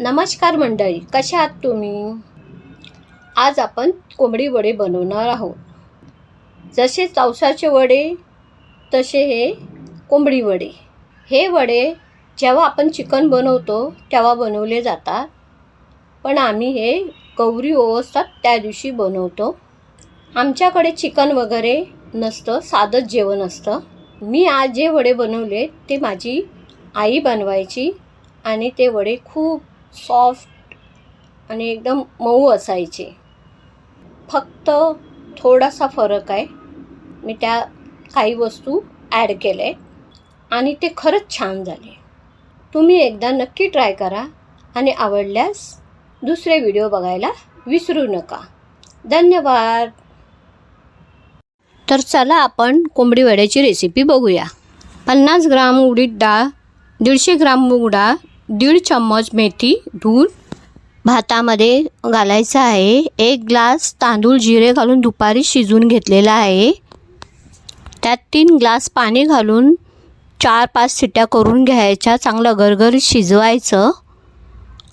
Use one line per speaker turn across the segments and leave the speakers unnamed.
नमस्कार मंडळी कशा आहात तुम्ही? आज आपण कोंबडी वडे बनवणार आहोत. जसे चौसाचे वडे तसे हे कोंबडी वडे. हे वडे जेव्हा आपण चिकन बनवतो तेव्हा बनवले जातात. पण आम्ही हे गौरी ओवसतात त्या दिवशी बनवतो. आमच्याकडे चिकन वगैरे नसतं साधंच जेवण असतं. मी आज जे वडे बनवले ते माझी आई बनवायची आणि ते वडे खूप सॉफ्ट आणि एकदम मऊ असायचे. फक्त थोडासा फरक आहे. मी त्या काही वस्तू ॲड केले आणि ते खरंच छान झाले. तुम्ही एकदा नक्की ट्राय करा आणि आवडल्यास दुसरे व्हिडिओ बघायला विसरू नका. धन्यवाद! तर चला आपण कोंबडी वड्याची रेसिपी बघूया. पन्नास ग्राम उडीद डाळ दीडशे ग्राम मूग डाळ दीड चम्मच मेथी धूळ भातामध्ये घालायचं आहे. एक ग्लास तांदूळ जिरे घालून दुपारी शिजून घेतलेला आहे. त्यात तीन ग्लास पाणी घालून चार पाच सिट्या करून घ्यायच्या. चांगलं गरगरीत शिजवायचं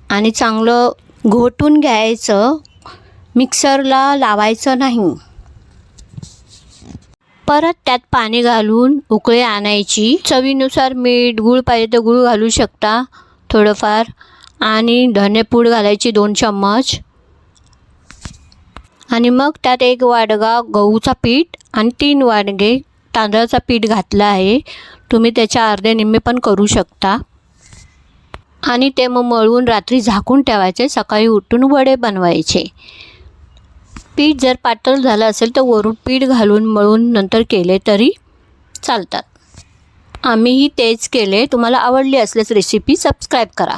आणि चांगलं घोटून घ्यायचं. मिक्सरला लावायचं नाही. परत त्यात पाणी घालून उकळी आणायची. चवीनुसार मीठ गूळ पाहिजे तर गूळ घालू शकता. थोडंफार. आणि धनेपूड घालायची दोन चम्मच. आणि मग त्यात एक वाडगा गहूचा पीठ आणि तीन वाडगे तांदळाचा पीठ घातलं आहे. तुम्ही त्याच्या अर्धे निम्मे पण करू शकता. आणि ते मग मळून रात्री झाकून ठेवायचे. सकाळी उठून वडे बनवायचे. पीठ जर पातळ झालं असेल तर वरून पीठ घालून मळून नंतर केले तरी चालतात. आम्हीही तेच केले. तुम्हाला आवडली असल्यास रेसिपी सबस्क्राईब करा.